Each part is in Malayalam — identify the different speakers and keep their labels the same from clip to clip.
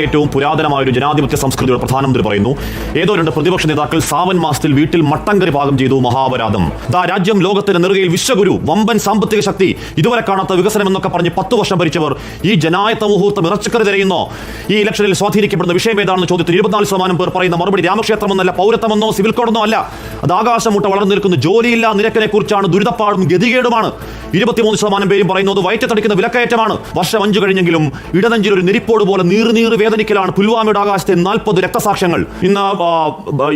Speaker 1: ഏറ്റവും പുരാതനമായ ഒരു ജനാധിപത്യ സംസ്കൃതിയുടെ പ്രധാനമന്ത്രി പറയുന്നു. ഏതോ രണ്ട് പ്രതിപക്ഷ നേതാക്കൾ സാവൻ മാസത്തിൽ വീട്ടിൽ മട്ടങ്കറി പാകം ചെയ്തു മഹാപരാധം. ദാ രാജ്യം ലോകത്തിന്റെ നെറുകയിൽ വിശ്വഗുരു വമ്പൻ സാമ്പത്തിക ശക്തി ഇതുവരെ കാണാത്ത വികസനം എന്നൊക്കെ പറഞ്ഞ് പത്ത് വർഷം ഭരിച്ചവർ ഈ ജനായത്ത മുഹൂർത്തം ഇറച്ചക്കറി തിരയുന്നോ? ഈ ഇലക്ഷനിൽ സ്വാധീനിക്കപ്പെടുന്ന വിഷയം ഏതാണെന്ന് ചോദ്യത്തിൽ ഇരുപത്തിനാല് ശതമാനം പേർ പറയുന്ന മറുപടി രാമക്ഷേത്രമെന്നല്ല പൗരത്വമെന്നോ സിവിൽ കോഡെന്നോ അല്ല. അത് ആകാശം മുട്ട വളർന്നു നിൽക്കുന്ന ജോലിയില്ല നിരക്കിനെ കുറിച്ചാണ് ദുരിതപ്പാടും ഗതികേടുമാണ്. ഇരുപത്തിമൂന്ന് ശതമാനം പേരും പറയുന്നത് വയറ്റത്തടിക്കുന്ന വിലക്കയറ്റമാണ്. വർഷം അഞ്ചു കഴിഞ്ഞെങ്കിലും ഇടനെഞ്ചിൽ ഒരു നെരിപ്പോട് പോലെ നീർ വേദനിക്കലാണ് പുൽവാമയുടെ ആകാശത്തെ നാൽപ്പത് രക്തസാക്ഷ്യങ്ങൾ ഇന്ന്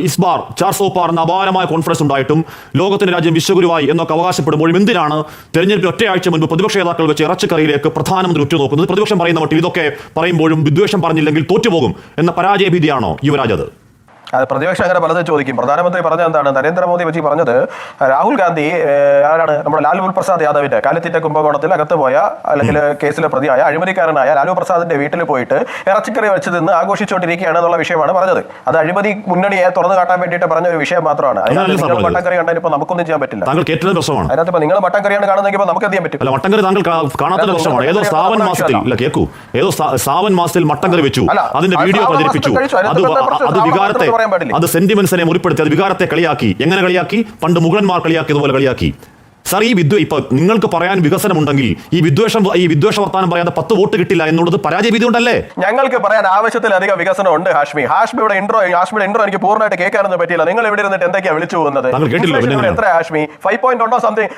Speaker 1: ഇസ്ബാർ ചാർസോപ്പാർ എന്ന അപാരമായ കോൺഫറൻസ് ഉണ്ടായിട്ടും ലോകത്തിന്റെ രാജ്യം വിശ്വഗുരുവായി എന്നൊക്കെ അവകാശപ്പെടുമ്പോഴും എന്തിനാണ് തെരഞ്ഞെടുപ്പിൽ ഒറ്റയാഴ്ച മുൻപ് പ്രതിപക്ഷ നേതാക്കൾ വെച്ച് ഇറച്ചക്കറിയിലേക്ക് പ്രധാനമന്ത്രി ഉറ്റുനോക്കുന്നത്? പ്രതിപക്ഷം പറയുന്ന മട്ടിൽ ഇതൊക്കെ പറയുമ്പോഴും വിദ്വേഷം പറഞ്ഞില്ലെങ്കിൽ തോറ്റുപോകും എന്ന പരാജയഭീതിയാണോ യുവരാജ് അത്?
Speaker 2: അത് പ്രതിപക്ഷം അങ്ങനെ പലതും ചോദിക്കും. പ്രധാനമന്ത്രി പറഞ്ഞത് എന്താണ്? നരേന്ദ്രമോദി പറ്റി പറഞ്ഞത് രാഹുൽ ഗാന്ധി ആരാണ്? നമ്മുടെ ലാലു പ്രസാദ് യാദവിന്റെ കാലത്തിന്റെ കുംഭകോണത്തിൽ അകത്ത് പോയ അല്ലെങ്കിൽ കേസിലെ പ്രതിയായ അഴിമതിക്കാരനായ ലാലു പ്രസാദിന്റെ വീട്ടിൽ പോയിട്ട് ഇറച്ചിക്കറി വെച്ച് നിന്ന് ആഘോഷിച്ചുകൊണ്ടിരിക്കുകയാണ് എന്നുള്ള വിഷയമാണ് പറഞ്ഞത്. അത് അഴിമതി മുന്നണിയെ തുറന്നു കാട്ടാൻ വേണ്ടിയിട്ട് പറഞ്ഞ ഒരു വിഷയം മാത്രമാണ്. അതിനകത്ത് നിങ്ങൾ
Speaker 1: പറഞ്ഞത്.
Speaker 2: മട്ടൻ ഇപ്പൊ നമുക്കൊന്നും ചെയ്യാൻ പറ്റില്ല. അതിനകത്ത് ഇപ്പൊ നിങ്ങൾ മട്ടക്കറിയാണ് കാണുന്നെങ്കിൽ ഇപ്പൊ നമുക്ക് എന്ത് ചെയ്യാൻ പറ്റും?
Speaker 1: താങ്കൾ കാണാത്ത പ്രശ്നമാണ്. ഏതോ സാവൻ മാസത്തിൽ ഇല്ല കേക്കൂ. ഏതോ സാവൻ മാസത്തിൽ മട്ടക്കറി വെച്ചു. അതിന്റെ വീഡിയോ പ്രചരിപ്പിച്ചു. അത് വികാരത്തെ
Speaker 2: പറയാൻ പാടില്ല.
Speaker 1: അത് സെന്റിമെന്റ്സിനെ മുറിപ്പെടുത്തി അത് വികാരത്തെ കളിയാക്കി. എങ്ങനെ കളിയാക്കി? പണ്ട് മുഗളന്മാർ കളിയാക്കിയതുപോലെ കളിയാക്കി. സാർ ഈ വിദ്വ ഇപ്പൊ നിങ്ങൾക്ക് പറയാൻ വികസനമുണ്ടെങ്കിൽ ഈ വിദ്വേഷം ഈ വിദ്വേഷ വർത്താനം പറയാതെ പത്ത് വോട്ട് കിട്ടില്ല എന്നുള്ളത് പരാജയഭീതി ഉണ്ടല്ലേ
Speaker 2: ഞങ്ങൾക്ക് പറയാൻ ആവശ്യത്തിലധികം വികസനം ഉണ്ട് ഹാഷ്മി ഹാഷ്മിയുടെ ഇൻട്രോ ഹാഷ്മിയുടെ ഇൻട്രോ എനിക്ക് പൂർണമായിട്ട് കേൾക്കാനൊന്നും പറ്റിയില്ല. നിങ്ങൾ ഇവിടെ ഇരുന്നിട്ട് എന്തൊക്കെയാ വിളിച്ചു പോകുന്നത്? എത്ര ഹാഷ്മി? ഫൈവ് പോയിന്റ് ഉണ്ടോ സംതിങ്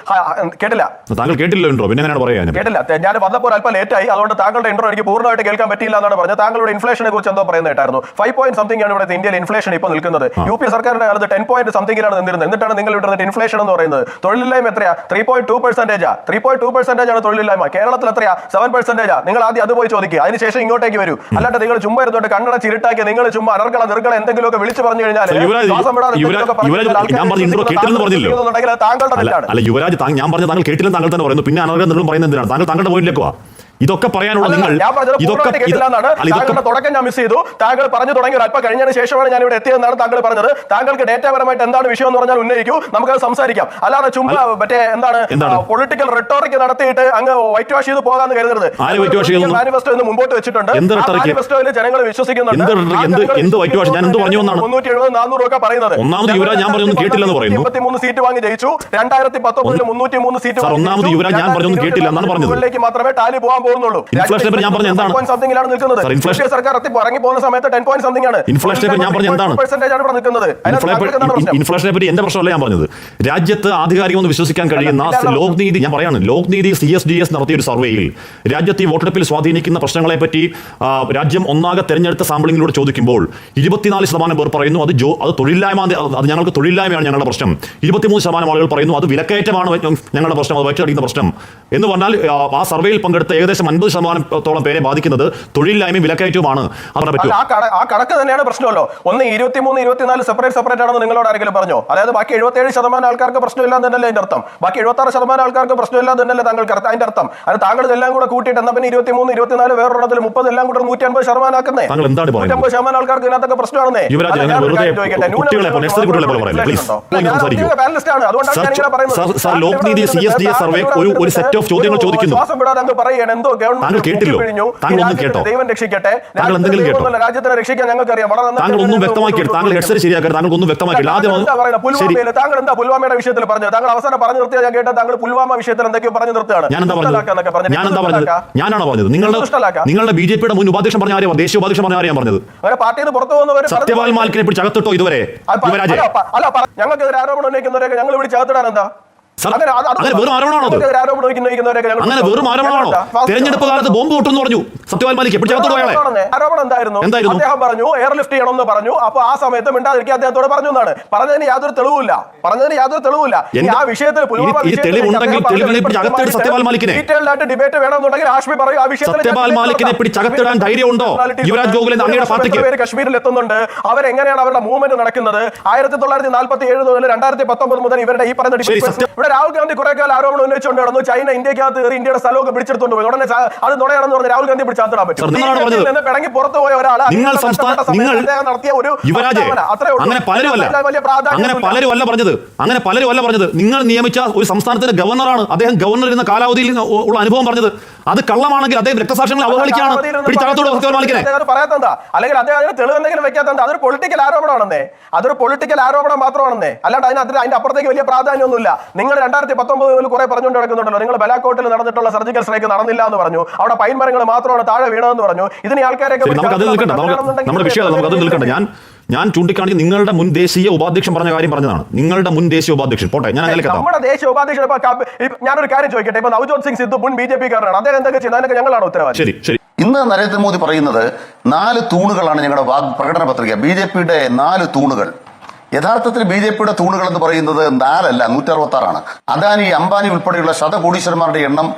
Speaker 2: കേട്ടില്ല.
Speaker 1: താങ്കൾ കേട്ടില്ല ഇൻട്രോ പിന്നെ എങ്ങനെയാണ് പറയാൻ?
Speaker 2: കേട്ടില്ല. ഞാൻ വന്നപ്പോൾ അല്പം ലേറ്റ് ആയി. അതുകൊണ്ട് താങ്കളുടെ ഇൻട്രോ എനിക്ക് പൂർണമായിട്ട് കേൾക്കാൻ പറ്റിയില്ല എന്നാണ് പറഞ്ഞത്. താങ്കളുടെ ഇൻഫ്ലേഷനെ കുറിച്ച് എന്തോ പറയുന്നത് കേട്ടായിരുന്നു. ഫൈവ് പോയിന്റ് സംതിങ് ആണ് ഇവിടെ ഇന്ത്യയിൽ ഇൻഫ്ലേഷൻ ഇപ്പോൾ നിൽക്കുന്നത്. യു പി സർക്കാരിന്റെ കാലത്ത് ടെൻ പോയിന്റ് സംതിങ്ങിലാണ് നിന്നിരുന്നത്. എന്നിട്ടാണ് നിങ്ങൾ ഇവിടെ ഇൻഫ്ലേഷൻ എന്ന് പറയുന്നത്. തൊഴിലില്ലായ്മ എത്രയാ? ത്രീ പോയിന്റ് ടു പെർസെന്റേജാ ത്രീ പോയിന്റ് ടു പെർസെന്റേജ് ആണ് തൊഴിലില്ലായ്മ. കേരളത്തിൽ എത്രയാ? സെവൻ പെർസെന്റേജാ നിങ്ങൾ ആദ്യം അത് പോയി ചോദിക്കുക അതിനുശേഷം ഇങ്ങോട്ടേക്ക് വരൂ. അല്ലാണ്ട് നിങ്ങൾ ചുമ്മാ ഇരുന്നോട്ട് കണ്ണട ചിരിട്ടാക്കി നിങ്ങൾ ചുമ്പ അനർക്കള നിർക്കള എന്തെങ്കിലുമൊക്കെ വിളിച്ചു പറഞ്ഞു കഴിഞ്ഞാൽ. താങ്കളുടെ
Speaker 1: അല്ല യുവരാജ് താങ്കൾ ഞാൻ പറഞ്ഞ താങ്കൾ കേട്ടില്ലെന്ന് താങ്കൾ തന്നെ പറയുന്നു. പിന്നെ അനർഹ നിങ്ങൾ പറയുന്നത് എന്തിനാണ്? താങ്കൾ താങ്കളുടെ പോയിന്റിലേക്ക് വാ. ഇതൊക്കെ പറയാനുള്ള നിങ്ങൾ ഇതൊക്കെ
Speaker 2: തുടക്കം ഞാൻ മിസ് ചെയ്തു താങ്കൾ പറഞ്ഞു തുടങ്ങി അല്പം കഴിഞ്ഞതിന് ശേഷമാണ് ഞാൻ ഇവിടെ എത്തിയതെന്നാണ് താങ്കൾ പറഞ്ഞത് താങ്കൾക്ക് ഡേറ്റാപരമായിട്ട് എന്താണ് വിഷയം എന്ന് പറഞ്ഞാൽ ഉന്നയിക്കൂ നമുക്ക് സംസാരിക്കാം അല്ലാതെ ചുമ്മാ മറ്റേ എന്താണ്? പൊളിറ്റിക്കൽ റെട്ടോറിക് നടത്തിയിട്ട് അങ്ങ് വൈറ്റ് വാഷ് ചെയ്ത് പോകാന്ന് കരുതരുത്? മാനിഫെസ്റ്റോ ഇന്ന് മുമ്പോട്ട് വെച്ചിട്ടുണ്ട്? മാനിഫെസ്റ്റോയിൽ ജനങ്ങൾ വിശ്വസിക്കുന്നുണ്ട്? മുന്നൂറ്റി എഴുപത് നാനൂറ് ഒക്കെ പറയുന്നത്
Speaker 1: ഒന്നാമത് യുവരാജ് ഞാൻ കേട്ടില്ലെന്ന് പറയുന്നു.
Speaker 2: ഇരുപത്തിമൂന്ന് സീറ്റ് വാങ്ങി ജയിച്ചു രണ്ടായിരത്തി പത്തൊമ്പതിൽ മുന്നൂറ്റി മൂന്ന് സീറ്റ്
Speaker 1: ഒന്നാമത്. യുവരാജ് ഞാൻ കേട്ടില്ല എന്നാണ് പറഞ്ഞത്.
Speaker 2: മാത്രമേ ടാലി പോകാൻ പോകുന്നുള്ളൂ.
Speaker 1: ഞാൻ പറഞ്ഞത് എന്താണ്?
Speaker 2: സംതിങ്ങിലാണ് നിൽക്കുന്നത്.
Speaker 1: സാർ, ഇൻഫ്ലേഷൻ-
Speaker 2: സർക്കാർ എത്തി ഇറങ്ങി പോകുന്ന സമയത്ത് ടെൻ പോയിന്റ് സംതിങ് ആണ്.
Speaker 1: ഇൻഫ്ലേഷനെ ഞാൻ പറഞ്ഞ എന്താണ്?
Speaker 2: പെർസെന്റേജ് ആണ് ഇവിടെ നിൽക്കുന്നത്. അതിനകത്ത്
Speaker 1: ഇൻഫ്ലേ-
Speaker 2: താങ്കൾക്ക് എന്താണ് പ്രശ്നം?
Speaker 1: ഇൻഫ്ലേഷനെ പറ്റി എന്റെ പ്രശ്നമല്ല ഞാൻ പറഞ്ഞത്. രാജ്യത്ത് ആധികാരികമെന്ന് വിശ്വസിക്കാൻ കഴിയുന്ന ലോക് നീതി ഞാൻ പറയാണ് ലോക് നീതി സി എസ് ഡി എസ് നടത്തിയ ഒരു സർവേയിൽ രാജ്യത്ത് ഈ വോട്ടെടുപ്പിൽ സ്വാധീനിക്കുന്ന പ്രശ്നങ്ങളെ പറ്റി രാജ്യം ഒന്നാകെ തെരഞ്ഞെടുത്ത സാമ്പിളിങ്ങിലൂടെ ചോദിക്കുമ്പോൾ ഇരുപത്തിനാല് ശതമാനം പേർ പറയുന്നു അത് ജോ അത് തൊഴിലില്ലായ്മ അത് ഞങ്ങൾക്ക് തൊഴിലില്ലായ്മയാണ് ഞങ്ങളുടെ പ്രശ്നം. ഇരുപത്തിമൂന്ന് ശതമാനം ആളുകൾ പറയുന്നു അത് വിലക്കയറ്റമാണ് ഞങ്ങളുടെ പ്രശ്നം അത് വയറ്റടിക്കുന്ന പ്രശ്നം. എന്ന് പറഞ്ഞാൽ ആ, ആ സർവേയിൽ പങ്കെടുത്ത ഏകദേശം അൻപത് ശതമാനത്തോളം പേരെ ബാധിക്കുന്നത് തൊഴിലില്ലായ്മയും വിലക്കയറ്റവുമാണ്.
Speaker 2: ആ കണ- ആ കണക്ക് തന്നെയാണ് പ്രശ്നമല്ലോ. ഒന്ന് ഇരുപത്തിമൂന്ന് ഇരുപത്തിനാല് സെപ്പറേറ്റ് സെപ്പറേറ്റ് ആണെന്ന് നിങ്ങളോട് ആരെങ്കിലും പറഞ്ഞോ? അതായത് ബാക്കി എഴുപത്തേഴ് ശതമാനം ആൾക്കാർക്ക് പ്രശ്നമില്ല എന്നല്ലേ അതിന്റെ അർത്ഥം? ബാക്കി എഴുപത്തി ആറ് ശതമാനം ആൾക്കാർക്ക് പ്രശ്നമില്ല എന്നല്ലേ താങ്കൾക്ക് അതിന്റെ അർത്ഥം. അത് താങ്കൾ എല്ലാം കൂടെ കൂട്ടിയിട്ട് എന്നാ പിന്നെ ഇരുപത്തിമൂന്ന് ഇരുപത്തിനാല് വേറൊരെണ്ണത്തിൽ മുപ്പത് എല്ലാം കൂടെ നൂറ്റി അൻപത് ശതമാനം ആക്കുന്നേ? നൂറ്റമ്പത് ശതമാനം ആൾക്കാർക്ക് ഇതിനകത്തൊക്കെ പ്രശ്നമാണെന്നേ.
Speaker 1: ലോക് നീതി
Speaker 2: വന്നിട്ട്
Speaker 1: CSD സർവേ ഒരു- ഒരു സെറ്റ്
Speaker 2: ഓഫ്
Speaker 1: ചോദ്യങ്ങൾ ചോദിക്കുന്നു.
Speaker 2: എന്തോ ഗവൺമെന്റ്
Speaker 1: കേട്ടില്ലോ?
Speaker 2: പിഴിഞ്ഞു.
Speaker 1: താങ്കൾ ഒന്നും കേട്ടോ?
Speaker 2: ദൈവം രക്ഷിക്കട്ടെ.
Speaker 1: താങ്കൾ എന്തെങ്കിലും കേട്ടോ?
Speaker 2: രാജ്യത്തിനെ രക്ഷിക്കാൻ ഞങ്ങൾക്കറിയാം. വളരെ
Speaker 1: താങ്കൾ ഒന്നും
Speaker 2: ഞങ്ങൾ
Speaker 1: താങ്കൾ ഹെഡ്സെറ്റ് ശരിയാക്കരുത് താങ്കൾ ഒന്നും വ്യക്തമാക്കിയില്ല. ആദ്യം
Speaker 2: താങ്കൾ എന്താ പുൽവാമയിൽ താങ്കൾ എന്താ പുൽവാമയുടെ വിഷയത്തിൽ പറഞ്ഞത്? താങ്കൾ അവസാനം പറഞ്ഞു ഞാൻ കേട്ട താങ്കൾ പുൽവാമ വിഷയത്തിൽ എന്തൊക്കെയോ പറഞ്ഞു നിർത്തുകയാണ്.
Speaker 1: ഞാൻ എന്താ പറഞ്ഞത്? ഞാൻ എന്താ പറഞ്ഞത്? ഞാനാണോ പറഞ്ഞത്? നിങ്ങളുടെ ബി ജെ പിയുടെ മുൻ ഉപാധ്യക്ഷൻ പറഞ്ഞ ആരെയാണ് ദേശീയ ഉപാധ്യക്ഷൻ പറഞ്ഞ ആരെയാണ് പറഞ്ഞത്.
Speaker 2: പാർട്ടിയിൽ പുറത്തു പോകുന്നവർ
Speaker 1: സത്യപാൽ മാലിക്കിനെ പിടിച്ച് അകത്തിട്ടോ ഇതുവരെ?
Speaker 2: ഞങ്ങൾക്കെതിരെ ആരോപണം ഉന്നയിക്കുന്നവരൊക്കെ ഞങ്ങൾ ഇവിടെ അകത്തിടാൻ എന്താ? അങ്ങനെ
Speaker 1: വെറും ആരോപണമാണോ അങ്ങനെ വെറും ആരോപണമാണോ? തെരഞ്ഞെടുപ്പ് കാലത്ത് ബോംബ് പൊട്ടെന്ന് പറഞ്ഞു. അയാളെ
Speaker 2: ആരോപണം എന്തായിരുന്നു? അദ്ദേഹം പറഞ്ഞു എയർ ലിഫ്റ്റ് ചെയ്യണമെന്ന് പറഞ്ഞു. അപ്പൊ ആ സമയത്ത് മിണ്ടാതിരിക്കാൻ അദ്ദേഹത്തോട് പറഞ്ഞു എന്നാണ്. പറഞ്ഞതിന് യാതൊരു തെളിവില്ല പറഞ്ഞതിന് യാതൊരു തെളിവില്ല ആ വിഷയത്തിൽ ആയിട്ട് ഡിബേറ്റ് വേണമെന്നുണ്ടെങ്കിൽ ആഷ്മി പറയും. ആ വിഷയത്തിൽ
Speaker 1: സത്യപാൽ
Speaker 2: ഞാൻ
Speaker 1: മാലിക്കിനെ
Speaker 2: നടത്താം.
Speaker 1: പിടിച്ച് അകത്തിടാൻ ധൈര്യമുണ്ടോ? യുവരാജ് ഗോകുലൻ അങ്ങയുടെ പാർട്ടിക്ക്?
Speaker 2: കശ്മീരിൽ എത്തുന്നുണ്ട് അവരെങ്ങനെയാണ് അവരുടെ മൂവ്മെന്റ് നടക്കുന്നത്? ആയിരത്തി തൊള്ളായിരത്തി നാൽപ്പത്തി ഏഴ് മുതൽ രണ്ടായിരത്തി പത്തൊമ്പത് മുതൽ ഇവരുടെ ഈ
Speaker 1: പറഞ്ഞ
Speaker 2: ഇവിടെ രാഹുൽ ഗാന്ധി കുറെ കാലം ആരോപണം ഉന്നയിച്ചുകൊണ്ട് നടന്നു. ചൈന ഇന്ത്യക്കകത്ത് കയറി ഇന്ത്യയുടെ സ്ഥലമൊക്കെ പിടിച്ചെടുത്തോണ്ട് പോയി. ഉടനെ അത് നുണയാണെന്ന് പറഞ്ഞ് രാഹുൽ ഗാന്ധി പിടിച്ചാത്താൻ പറ്റും. പിടങ്ങി പുറത്തു പോയ ഒരാൾ
Speaker 1: നിങ്ങൾ
Speaker 2: നടത്തിയ ഒരു
Speaker 1: യുവരാജെ. അങ്ങനെ പലരും അങ്ങനെ പറഞ്ഞത്. അങ്ങനെ പലരും അല്ല പറഞ്ഞത്. നിങ്ങൾ നിയമിച്ച ഒരു സംസ്ഥാനത്തിന്റെ ഗവർണറാണ് അദ്ദേഹം ഗവർണർ ഇരുന്ന കാലാവധിയിൽ ഉള്ള അനുഭവം പറഞ്ഞത്. അത് കള്ളമാണെങ്കിൽ അദ്ദേഹം രക്തസാക്ഷികളെ അവഗണിക്കാണ് പിടിച്ചകത്തോട്
Speaker 2: അല്ലെങ്കിൽ അദ്ദേഹം അതിന് തെളിവ് എന്തെങ്കിലും അതൊരു പൊളിറ്റിക്കൽ ആരോപണമാണെന്നേ. അതൊരു പൊളിറ്റിക്കൽ ആരോപണം മാത്രമാണെന്നേ. അല്ലാണ്ട് അതിന് അതിന്റെ അപ്പുറത്തേക്ക് വലിയ പ്രാധാന്യമൊന്നുമില്ല. നിങ്ങൾ രണ്ടായിരത്തി പത്തൊമ്പത് മുതൽ കുറെ പറഞ്ഞുകൊണ്ട് നടക്കുന്നുണ്ടല്ലോ. നിങ്ങൾ ബലാക്കോട്ടിൽ നടന്നിട്ടുള്ള സർജിക്കൽ സ്ട്രൈക്ക് നടന്നില്ല എന്ന് പറഞ്ഞു. അവിടെ പൈൻ മരങ്ങൾ മാത്രമാണ് താഴെ വീണതെന്ന് പറഞ്ഞു. ഇതിന് ആൾക്കാരൊക്കെ ആൾക്കാരെയൊക്കെ
Speaker 1: നമുക്ക് അതിൽ നിൽക്കണ്ട. നമ്മുടെ വിഷയം നമുക്ക് അതിൽ നിൽക്കണ്ട. ഞാൻ ഞാൻ നിങ്ങളുടെ മുൻ ദേശീയ ഉപാധ്യക്ഷൻ പറഞ്ഞ കാര്യം പറഞ്ഞതാണ്. നിങ്ങളുടെ മുൻ ദേശീയ ഉപാധ്യക്ഷൻ. പോട്ടെ ഞാൻ
Speaker 2: നമ്മുടെ ദേശീയ ഉപാധ്യക്ഷൻ ഞാനൊരു കാര്യം ചോദിക്കട്ടെ. ഇപ്പൊ നവജോത് സിംഗ് സിദ്ധു മുൻ ബി ജെ പി കാരനാണ് അദ്ദേഹം എന്തൊക്കെ ചെയ്യുന്നത് ഞങ്ങളാണ് ഉത്തരവാദി.
Speaker 1: ശരി ശരി.
Speaker 3: ഇന്ന് നരേന്ദ്രമോദി പറയുന്നത് നാല് തൂണുകളാണ് ഞങ്ങളുടെ വാഗ് പ്രകടന പത്രിക. ബി ജെ പിയുടെ നാല് തൂണുകൾ. യഥാർത്ഥത്തിൽ ബി ജെ പിയുടെ തൂണുകൾ എന്ന് പറയുന്നത് നാലല്ല നൂറ്റി അറുപത്തി ആറാണ് അദാനി അംബാനി ഉൾപ്പെടെയുള്ള ശതകോടീശ്വരന്മാരുടെ എണ്ണം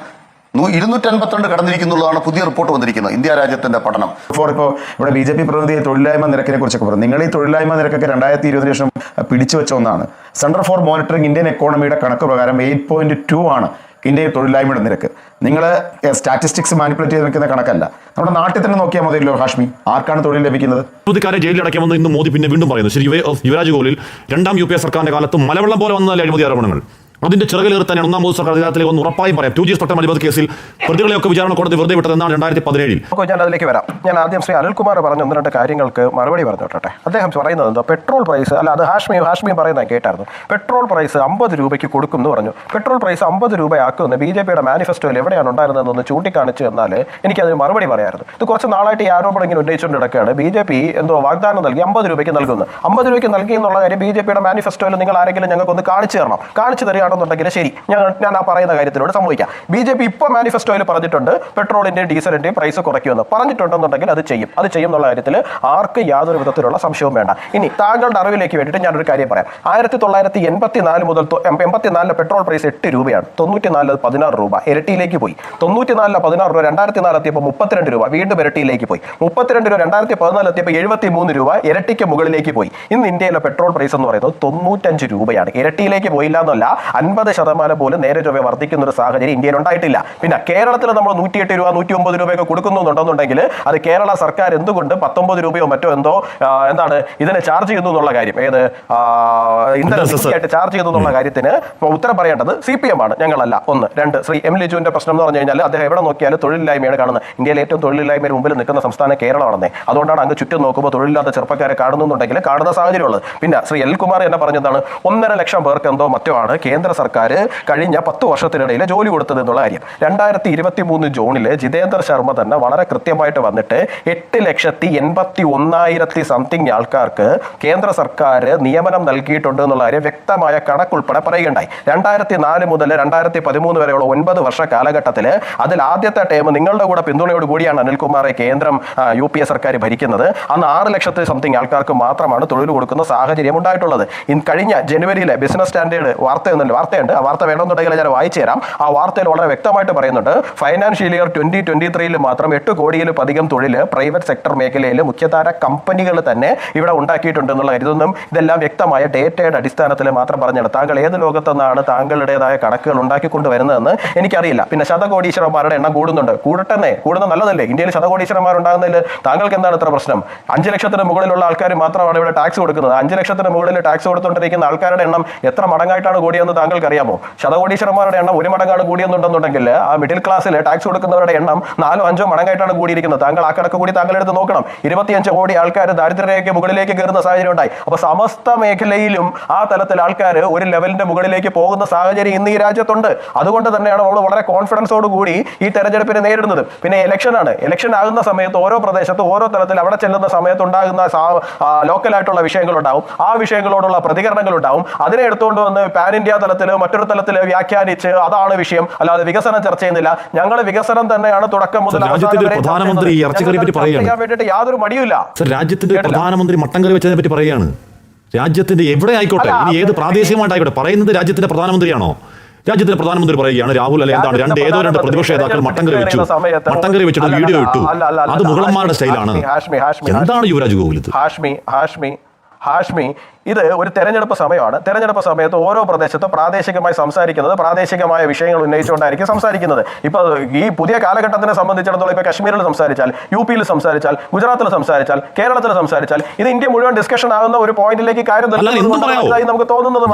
Speaker 3: ഇരുന്നൂറ്റി അൻപത്തിരണ്ട് കടന്നിരിക്കുന്നുള്ളതാണ് പുതിയ റിപ്പോർട്ട് വന്നിരിക്കുന്നത് ഇന്ത്യ രാജ്യത്തിന്റെ പഠനം.
Speaker 4: ഫോർ ഇപ്പോൾ ഇവിടെ ബി ജെ പി പ്രതിനിധി തൊഴിലില്ലായ്മ നിരക്കിനെ കുറിച്ചൊക്കെ പറഞ്ഞു. നിങ്ങൾ ഈ തൊഴിലില്ലായ്മ നിരക്കൊക്കെ രണ്ടായിരത്തി ഇരുപതിനു ശേഷം പിടിച്ചു വെച്ച ഒന്നാണ്. സെന്റർ ഫോർ മോണിറ്ററിംഗ് ഇന്ത്യൻ എക്കോണമിയുടെ കണക്ക് പ്രകാരം എയ്റ്റ് പോയിന്റ് ടു ആണ് ഇന്ത്യയിൽ തൊഴിലില്ലായ്മയുടെ നിരക്ക്. നിങ്ങൾ സ്റ്റാറ്റിസ്റ്റിക്സ് മാനിപ്പുലേറ്റ് ചെയ്ത് നിൽക്കുന്ന കണക്കല്ല. നമ്മുടെ നാട്ടിൽ തന്നെ നോക്കിയാൽ മതിയല്ലോ ഹാഷ്മി. ആർക്കാണ് തൊഴിൽ ലഭിക്കുന്നത്?
Speaker 1: മോദിക്കാരെ ജയിലിൽ അടയ്ക്കുമെന്ന് ഇന്ന് മോദി പിന്നെ വീണ്ടും പറയുന്നു. ശരി യുവ- യുവരാജ് ഗോലിൽ രണ്ടാം യു പി എ സർക്കാരിന്റെ കാലത്ത് മലവെള്ളം പോലെ വന്നതല്ലേ അഴിമതി ആരോപണങ്ങൾ? അതിന്റെ ചിറകിലേറി തന്നെ ഒന്നാം മോദി സർക്കാർ അധികാരത്തിലേക്ക് ഒന്ന് ഉറപ്പായും പറയാം. ടു ജി സ്പെക്ടം അഴിമതി കേസിൽ പ്രതികളെയൊക്കെ വിചാരണ കോടതി വെറുതെ വിട്ടത് എന്നാണ് രണ്ടായിരത്തി പതിനേഴിൽ
Speaker 2: ഞാൻ അതിലേക്ക് വരാം. ഞാൻ ആദ്യം ശ്രീ അനിൽകുമാർ പറഞ്ഞ ഒന്ന് രണ്ട് കാര്യങ്ങൾക്ക് മറുപടി പറഞ്ഞു കേട്ടെ അദ്ദേഹം പറയുന്നത് എന്തോ? പെട്രോൾ പ്രൈസ് അല്ല അത് ഹാഷ്മിയും ഹാഷ്മിയും പറയുന്നത് കേട്ടായിരുന്നു. പെട്രോൾ പ്രൈസ് അമ്പത് രൂപയ്ക്ക് കൊടുക്കും എന്ന് പറഞ്ഞു. പെട്രോൾ പ്രൈസ് അമ്പത് രൂപയാക്കുമെന്ന് ബി ജെ പിയുടെ മാനിഫെസ്റ്റോയിൽ എവിടെയാണ് ഉണ്ടായിരുന്നതെന്ന് ചൂണ്ടിക്കാണിച്ച് എന്നാൽ എനിക്കതിന് മറുപടി പറയായിരുന്നു. ഇത് കുറച്ച് നാളായിട്ട് ഈ ആരോപണം ഇങ്ങനെ ഉന്നയിച്ചുകൊണ്ട് കിടക്കുകയാണ് ബി ജെ പി എന്തോ വാഗ്ദാനം നൽകി അമ്പത് രൂപയ്ക്ക് നൽകുന്നു അമ്പത് രൂപയ്ക്ക് നൽകി എന്നുള്ള കാര്യം ബി ജെ പിയുടെ മാനിഫെസ്റ്റോയിൽ നിങ്ങൾ ആരെങ്കിലും ഞങ്ങൾക്കൊന്ന് കാണിച്ചു തരണം. കാണിച്ചു തരികയാണെന്നുണ്ടെങ്കിൽ ശരി ഞാൻ ഞാൻ ആ പറയുന്ന കാര്യത്തിലൂടെ സംഭവിക്കാം ബി ജെ പി ഇപ്പോൾ മാനിഫെസ്റ്റോയിൽ പറഞ്ഞിട്ടുണ്ട് പെട്രോളിന്റെയും ഡീസലിന്റെയും പ്രൈസ് കുറയ്ക്കുമെന്ന്. പറഞ്ഞിട്ടുണ്ടെന്നുണ്ടെങ്കിൽ അത് ചെയ്യും. അത് ചെയ്യും എന്നുള്ള കാര്യത്തിൽ ആർക്ക് യാതൊരു വിധത്തിലുള്ള സംശയവും വേണ്ട. ഇനി താങ്കളുടെ അറിവിലേക്ക് വേണ്ടിയിട്ട് ഞാനൊരു കാര്യം പറയാം. ആയിരത്തി തൊള്ളായിരത്തി എൺപത്തി നാല് മുതൽ എൺപത്തിനാലിലെ പെട്രോൾ പ്രൈസ് എട്ട് രൂപയാണ്. തൊണ്ണൂറ്റി നാലിൽ പതിനാറ് രൂപ. ഇരട്ടിയിലേക്ക് പോയി. തൊണ്ണൂറ്റി നാലിലെ പതിനാറ് രൂപ രണ്ടായിരത്തി നാല് എത്തിയപ്പോൾ മുപ്പത്തിരണ്ട് രൂപ. വീണ്ടും ഇരട്ടിയിലേക്ക് പോയി. മുപ്പത്തിരണ്ട് രൂപ രണ്ടായിരത്തി പതിനാല് എത്തിയപ്പോൾ എഴുപത്തി മൂന്ന് രൂപ. ഇരട്ടിക്ക് മുകളിലേക്ക് പോയി. ഇന്ന് ഇന്ത്യയിലെ പെട്രോൾ പ്രൈസ് എന്ന് പറയുന്നത് തൊണ്ണൂറ്റഞ്ച് രൂപയാണ്. ഇരട്ടിയിലേക്ക് പോയില്ല എന്നല്ല അൻപത് ശതമാനം പോലും നേരെ ചൊവ്വെ വർദ്ധിക്കുന്ന ഒരു സാഹചര്യം ഇന്ത്യയിൽ ഉണ്ടായിട്ടില്ല പിന്നെ കേരളത്തിൽ നമ്മൾ നൂറ്റിയെട്ട് രൂപ നൂറ്റി ഒമ്പത് രൂപയൊക്കെ കൊടുക്കുന്നുണ്ടെന്നുണ്ടെങ്കിൽ അത് കേരള സർക്കാർ എന്തുകൊണ്ട് പത്തൊമ്പത് രൂപയോ മറ്റോ എന്തോ എന്താണ് ഇതിനെ ചാർജ് ചെയ്യുന്നു എന്നുള്ള കാര്യം. ഏത് ആ, ഇന്ധന
Speaker 1: ഇന്ധന സെസ്.
Speaker 2: ആയിട്ട് ചാർജ് ചെയ്യുന്നു എന്നുള്ള കാര്യത്തിന് ഉത്തരം പറയേണ്ടത് സി പി എം ആണ് ഞങ്ങളല്ല ഒന്ന്. രണ്ട് ശ്രീ എം ലിജുവിന്റെ പ്രശ്നം എന്ന് പറഞ്ഞു കഴിഞ്ഞാൽ അദ്ദേഹം എവിടെ നോക്കിയാലും തൊഴിലില്ലായ്മയാണ് കാണുന്നത്. ഇന്ത്യയിലെ ഏറ്റവും തൊഴിലില്ലായ്മയുടെ മുമ്പിൽ നിൽക്കുന്ന സംസ്ഥാനം കേരളമാണെന്നേ. അതുകൊണ്ടാണ് അങ്ങ് ചുറ്റും നോക്കുമ്പോൾ തൊഴിലില്ലാത്ത ചെറുപ്പക്കാരെ കാണുന്നുണ്ടെങ്കിൽ കാണുന്ന സാഹചര്യമുള്ളത്. പിന്നെ ശ്രീ എൽ കുമാർ എന്നെ പറഞ്ഞതാണ് ഒന്നര ലക്ഷം പേർക്ക് എന്തോ മറ്റോ ആണ് കേന്ദ്ര സർക്കാർ കഴിഞ്ഞ പത്ത് വർഷത്തിനിടയിൽ ജോലി കൊടുത്തത് എന്നുള്ള കാര്യം. രണ്ടായിരത്തി ഇരുപത്തി മൂന്ന് ജൂണിൽ ജിതേന്ദ്ര ശർമ്മ തന്നെ വളരെ കൃത്യമായിട്ട് വന്നിട്ട് എട്ട് ലക്ഷത്തി എൺപത്തി ഒന്നായിരത്തി സംതിങ് ആൾക്കാർക്ക് കേന്ദ്ര സർക്കാർ നിയമനം നൽകിയിട്ടുണ്ട് എന്നുള്ള കാര്യം വ്യക്തമായ കണക്കുൾപ്പെടെ പറയുകയുണ്ടായി. രണ്ടായിരത്തി നാല് മുതൽ രണ്ടായിരത്തി പതിമൂന്ന് വരെയുള്ള ഒൻപത് വർഷ കാലഘട്ടത്തിൽ അതിൽ ആദ്യത്തെ ടൈം നിങ്ങളുടെ കൂടെ പിന്തുണയോട് കൂടിയാണ് അനിൽകുമാറെ കേന്ദ്രം യു പി എ സർക്കാർ ഭരിക്കുന്നത്. അന്ന് ആറ് ലക്ഷത്തി സംതിങ് ആൾക്കാർക്ക് മാത്രമാണ് തൊഴിൽ കൊടുക്കുന്ന സാഹചര്യം ഉണ്ടായിട്ടുള്ളത്. കഴിഞ്ഞ ജനുവരിയിലെ ബിസിനസ് സ്റ്റാൻഡേർഡ് വാർത്ത വാർത്തയുണ്ട്. ആ വാർത്ത വേണമെന്നുണ്ടെങ്കിൽ ഞാൻ വായിച്ചു തരാം. ആ വാർത്തയിൽ വളരെ വ്യക്തമായിട്ട് പറയുന്നുണ്ട്. ഫൈനാൻഷ്യൽ ഇയർ ട്വന്റി ട്വന്റി ത്രീയിൽ മാത്രം എട്ട് കോടിയിലും അധികം തൊഴിൽ പ്രൈവറ്റ് സെക്ടർ മേഖലയിൽ മുഖ്യധാര കമ്പനികൾ തന്നെ ഇവിടെ ഉണ്ടാക്കിയിട്ടുണ്ട് എന്നുള്ള ഇതെല്ലാം വ്യക്തമായ ഡേറ്റയുടെ അടിസ്ഥാനത്തിൽ മാത്രം പറഞ്ഞാണ് താങ്കൾ ഏത് ലോകത്തുനിന്നാണ് താങ്കളുടേതായ കണക്കുകൾ ഉണ്ടാക്കിക്കൊണ്ട് വരുന്നതെന്ന് എനിക്കറിയില്ല. പിന്നെ ശതകോടീശ്വരന്മാരുടെ എണ്ണം കൂടുന്നുണ്ട്. കൂടട്ടെന്നേ. കൂടുന്നത് നല്ലതല്ലേ? ഇന്ത്യയിൽ ശതകോടീശ്വരന്മാർ ഉണ്ടാകുന്നതിൽ താങ്കൾക്ക് എന്താണ് ഇത്ര പ്രശ്നം? അഞ്ച് ലക്ഷത്തിന് മുകളിലുള്ള ആൾക്കാർ മാത്രമാണ് ഇവിടെ ടാക്സ് കൊടുക്കുന്നത്. അഞ്ച് ലക്ഷത്തിന് മുകളിൽ ടാക്സ് കൊടുത്തുകൊണ്ടിരിക്കുന്ന ആൾക്കാരുടെ എണ്ണം എത്ര മടങ്ങായിട്ടാണ് കൂടിയെന്ന് താങ്കൾക്ക് അറിയാമോ ശതകോടീശ്വരന്മാരുടെ എണ്ണം ഒരു മടങ്ങാണ് കൂടിയെന്നുണ്ടെന്നുണ്ടെങ്കിൽ ആ മിഡിൽ ക്ലാസ്സിൽ ടാക്സ് കൊടുക്കുന്നവരുടെ എണ്ണം നാലോ അഞ്ചോ മടങ്ങായിട്ടാണ് കൂടിയിരിക്കുന്നത്. താങ്കൾ ആ കണക്ക് കൂടി താങ്കൾ എടുത്ത് നോക്കണം. ഇരുപത്തിയഞ്ച് കോടി ആൾക്കാർ ദാരിദ്ര്യരേഖയ്ക്ക് മുകളിലേക്ക് കയറുന്ന സാഹചര്യം ഉണ്ടായി. അപ്പൊ സമസ്ത മേഖലയിലും ആ തലത്തിൽ ആൾക്കാർ ഒരു ലെവലിന്റെ മുകളിലേക്ക് പോകുന്ന സാഹചര്യം ഇന്ന് ഈ രാജ്യത്തുണ്ട്. അതുകൊണ്ട് തന്നെയാണ് നമ്മൾ വളരെ കോൺഫിഡൻസോട് കൂടി ഈ തെരഞ്ഞെടുപ്പിനെ നേരിടുന്നത്. പിന്നെ ഇലക്ഷനാണ് ഇലക്ഷൻ ആകുന്ന സമയത്ത് ഓരോ പ്രദേശത്ത് ഓരോ തലത്തിൽ അവിടെ ചെല്ലുന്ന സമയത്ത് ഉണ്ടാകുന്ന ലോക്കലായിട്ടുള്ള വിഷയങ്ങളുണ്ടാവും. ആ വിഷയങ്ങളോടുള്ള പ്രതികരണങ്ങൾ ഉണ്ടാവും അതിനെ എടുത്തുകൊണ്ട് വന്ന് പാൻ ഇന്ത്യ തലത്തിൽ മറ്റൊരു തലത്തിൽ വ്യാഖ്യാനിച്ച് അതാണ് വിഷയം. അല്ലാതെ വികസനം ചർച്ച ചെയ്യുന്നില്ല. ഞങ്ങൾ വികസനം തന്നെയാണ് തുടക്കം മുതൽ
Speaker 1: പ്രധാനമന്ത്രി ഇറച്ചിക്കറിയെ പറ്റി പറയുകയാണ്.
Speaker 2: യാതൊരു
Speaker 1: മടിയില്ല രാജ്യത്തിന്റെ പ്രധാനമന്ത്രി മട്ടം കറി വെച്ചതിനെ പറ്റി പറയുകയാണ് രാജ്യത്തിന്റെ എവിടെ ആയിക്കോട്ടെ ഇനി ഏത് പ്രാദേശികമായിട്ടായിക്കോട്ടെ പറയുന്നത് രാജ്യത്തിന്റെ പ്രധാനമന്ത്രിയാണോ? രാജ്യത്തിന്റെ പ്രധാനമന്ത്രി പറയുകയാണ് രാഹുൽ അല്ലെ എന്താണ്? രണ്ട് ഏതോ രണ്ട് പ്രതിപക്ഷ നേതാക്കൾ മട്ടം കറി വെച്ചു. മട്ടംകറി വെച്ചിട്ട് വീഡിയോ ഇട്ടു. അത് മുഗളന്മാരുടെ സ്റ്റൈലാണ്. എന്താണ് യുവരാജ് ഗോകുലത്ത്
Speaker 2: ഹാഷ്മി ഹാഷ്മി ഹാഷ്മി ഇത് ഒരു തെരഞ്ഞെടുപ്പ് സമയമാണ്. തെരഞ്ഞെടുപ്പ് സമയത്ത് ഓരോ പ്രദേശത്തും പ്രാദേശികമായി സംസാരിക്കുന്നത് പ്രാദേശികമായ വിഷയങ്ങൾ ഉന്നയിച്ചുകൊണ്ടായിരിക്കും സംസാരിക്കുന്നത്. ഇപ്പൊ ഈ പുതിയ കാലഘട്ടത്തിനെ സംബന്ധിച്ചിടത്തോളം ഇപ്പൊ കശ്മീരിൽ സംസാരിച്ചാൽ യു പിയിൽ സംസാരിച്ചാൽ ഗുജറാത്തിൽ സംസാരിച്ചാൽ കേരളത്തിൽ സംസാരിച്ചാൽ ഇത് ഇന്ത്യ മുഴുവൻ ഡിസ്കഷൻ ആകുന്ന ഒരു പോയിന്റിലേക്ക് കാര്യം നമുക്ക് തോന്നുന്നത്.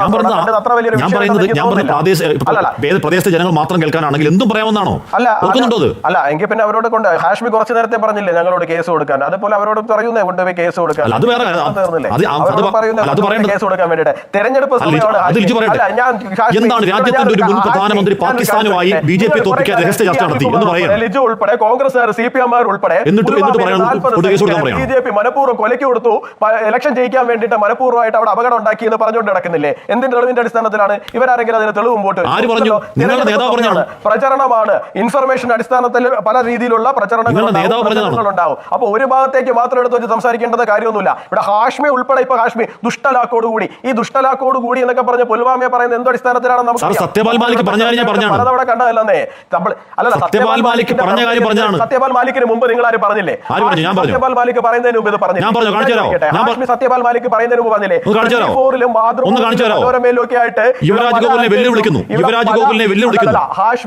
Speaker 2: അത്ര വലിയൊരു
Speaker 1: പറയുന്നത് പ്രദേശത്തെ ജനങ്ങൾ മാത്രം കേൾക്കാനാണെങ്കിൽ എന്തും പറയാമെന്നാണോ
Speaker 2: അല്ല അല്ല. എങ്കിൽ പിന്നെ അവരോട് കൊണ്ട് ഹാഷ്മി കുറച്ച് നേരത്തെ പറഞ്ഞില്ലേ ഞങ്ങളോട് കേസ് കൊടുക്കാൻ? അതുപോലെ അവരോട് പറയുന്നേ കൊണ്ടുപോയി കേസ് കൊടുക്കാൻ.
Speaker 1: അത് വേറെ എന്താണ് രാജ്യത്തിന്റെ ഒരു മുൻ പ്രധാനമന്ത്രി പാകിസ്ഥാനുമായി ബി ജെ പി
Speaker 2: തോപ്പിക്കാൻ
Speaker 1: രഹസ്യ ചർച്ച നടത്തി എന്ന്
Speaker 2: പറയുന്നത് ഉൾപ്പെടെ കോൺഗ്രസ് സി പി എംമാർ ഉൾപ്പെടെ
Speaker 1: എന്നിട്ട് എന്നിട്ട് പറയുന്നത്
Speaker 2: ബി ജെ പി മനഃപൂർവം കൊലയ്ക്ക് കൊടുത്തു. ഇലക്ഷൻ ജയിക്കാൻ വേണ്ടിയിട്ട് മനഃപൂർവമായിട്ട് അവിടെ അപകടം ഉണ്ടാക്കി എന്ന് പറഞ്ഞുകൊണ്ട് നടക്കുന്നില്ലേ? എന്തിന്റെ തെളിവിന്റെ അടിസ്ഥാനത്തിലാണ് ഇവരാരെങ്കിലും അതിന് തെളിവ് മുമ്പോട്ട്. പ്രചരണമാണ്. ഇൻഫർമേഷൻ അടിസ്ഥാനത്തിൽ പല രീതിയിലുള്ള പ്രചരണങ്ങൾ ഉണ്ടാവും, അപ്പൊ ഒരു ഭാഗത്തേക്ക് മാത്രം എടുത്ത് വെച്ച് സംസാരിക്കേണ്ടത് കാര്യമൊന്നുമില്ല. ഇവിടെ ഹാഷ്മി ഉൾപ്പെടെ ഇപ്പൊ ഹാഷ്മി ദുഷ്ടലാക്കോട് കൂടി ഈ ദുഷ്ടലാക്കോട് കൂടി എന്നൊക്കെ പറഞ്ഞ പുൽവാമയെ പറയുന്നത് എന്ത് അടിസ്ഥാനത്തിലാണ് നമുക്ക്.
Speaker 1: സത്യപാൽ മാലിക് പറഞ്ഞ കാര്യം ഞാൻ
Speaker 2: പലതവണ കണ്ടതല്ലേ നമ്മൾ അല്ലല്ല
Speaker 1: സത്യപാൽ മാലിക് പറഞ്ഞ കാര്യം പറഞ്ഞാണ്.
Speaker 2: സത്യപാൽ മാലിക്കിന് മുമ്പ് നിങ്ങൾ ആര് പറഞ്ഞില്ലേ. സത്യപാൽ മാലിക് പറയുന്നതിന് മുമ്പ് ഇത്
Speaker 1: പറഞ്ഞു,
Speaker 2: സത്യപാൽ മാലിക് പറയുന്നതിന് മുമ്പ് പറഞ്ഞില്ലേ?
Speaker 1: ഒന്ന് കാണിച്ചു തരാമോ?
Speaker 2: 24 ലും മാതൃഭൂമിയിലും
Speaker 1: ഒന്ന് കാണിച്ചു തരാമോ?
Speaker 2: മനോരമയിലും ഒക്കെ ആയിട്ട്
Speaker 1: യുവരാജ് ഗോകുലിനെ വെല്ലുവിളിക്കുന്നു. യുവരാജ് ഗോകുലിനെ വെല്ലുവിളിക്കുന്നു.